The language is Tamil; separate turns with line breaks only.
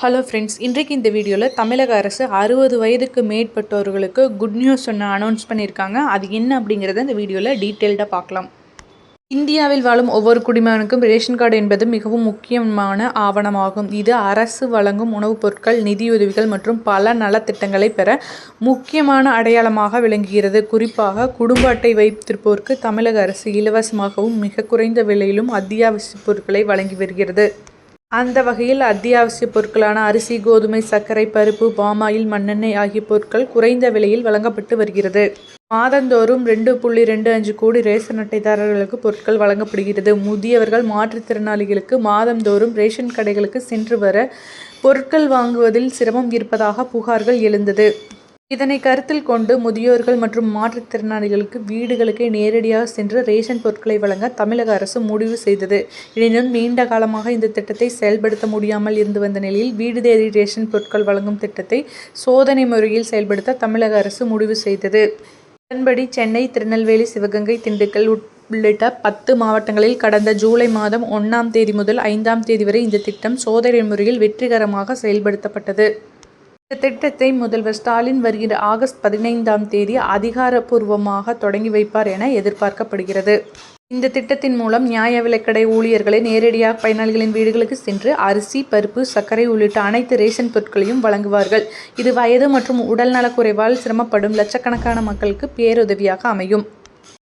ஹலோ ஃப்ரெண்ட்ஸ் இன்றைக்கு இந்த வீடியோவில் தமிழக அரசு அறுபது வயதுக்கு மேற்பட்டவர்களுக்கு குட் நியூஸ் ஒன்று அனௌன்ஸ் பண்ணியிருக்காங்க அது என்ன அப்படிங்கிறத இந்த வீடியோவில் டீட்டெயில்டாக பார்க்கலாம். இந்தியாவில் வாழும் ஒவ்வொரு குடிமகனுக்கும் ரேஷன் கார்டு என்பது மிகவும் முக்கியமான ஆவணமாகும். இது அரசு வழங்கும் உணவுப் பொருட்கள் நிதியுதவிகள் மற்றும் பல நலத்திட்டங்களை பெற முக்கியமான அடையாளமாக விளங்குகிறது. குறிப்பாக குடும்ப அட்டை வைத்திருப்போருக்கு தமிழக அரசு இலவசமாகவும் மிக குறைந்த விலையிலும் அத்தியாவசிய பொருட்களை வழங்கி வருகிறது. அந்த வகையில் அத்தியாவசிய பொருட்களான அரிசி கோதுமை சர்க்கரை பருப்பு பாமாயில் மண்ணெண்ணெய் ஆகிய பொருட்கள் குறைந்த விலையில் வழங்கப்பட்டு வருகிறது. மாதந்தோறும் ரெண்டு புள்ளி ரெண்டு அஞ்சு கோடி ரேஷன் அட்டைதாரர்களுக்கு பொருட்கள் வழங்கப்படுகிறது. முதியவர்கள் மாற்றுத்திறனாளிகளுக்கு மாதந்தோறும் ரேஷன் கடைகளுக்கு சென்று வர பொருட்கள் வாங்குவதில் சிரமம் இருப்பதாக புகார்கள் எழுந்தது. இதனை கருத்தில் கொண்டு முதியோர்கள் மற்றும் மாற்றுத்திறனாளிகளுக்கு வீடுகளுக்கே நேரடியாக சென்று ரேஷன் பொருட்களை வழங்க தமிழக அரசு முடிவு செய்தது. எனினும் நீண்ட காலமாக இந்த திட்டத்தை செயல்படுத்த முடியாமல் இருந்து வந்த நிலையில் வீடு தேடி ரேஷன் பொருட்கள் வழங்கும் திட்டத்தை சோதனை முறையில் செயல்படுத்த தமிழக அரசு முடிவு செய்தது. அதன்படி சென்னை திருநெல்வேலி சிவகங்கை திண்டுக்கல் உள்ளிட்ட பத்து மாவட்டங்களில் கடந்த ஜூலை மாதம் ஒன்றாம் தேதி முதல் ஐந்தாம் தேதி வரை இந்த திட்டம் சோதனை முறையில் வெற்றிகரமாக செயல்படுத்தப்பட்டது. இந்த திட்டத்தை முதல்வர் ஸ்டாலின் வருகிற ஆகஸ்ட் பதினைந்தாம் தேதி அதிகாரப்பூர்வமாக தொடங்கி வைப்பார் என எதிர்பார்க்கப்படுகிறது. இந்த திட்டத்தின் மூலம் நியாய விலைக்கடை ஊழியர்களை நேரடியாக பயனாளிகளின் வீடுகளுக்கு சென்று அரிசி பருப்பு சர்க்கரை உள்ளிட்ட அனைத்து ரேஷன் பொருட்களையும் வழங்குவார்கள். இது வயது மற்றும் உடல்நலக்குறைவால் சிரமப்படும் லட்சக்கணக்கான மக்களுக்கு பேருதவியாக அமையும்.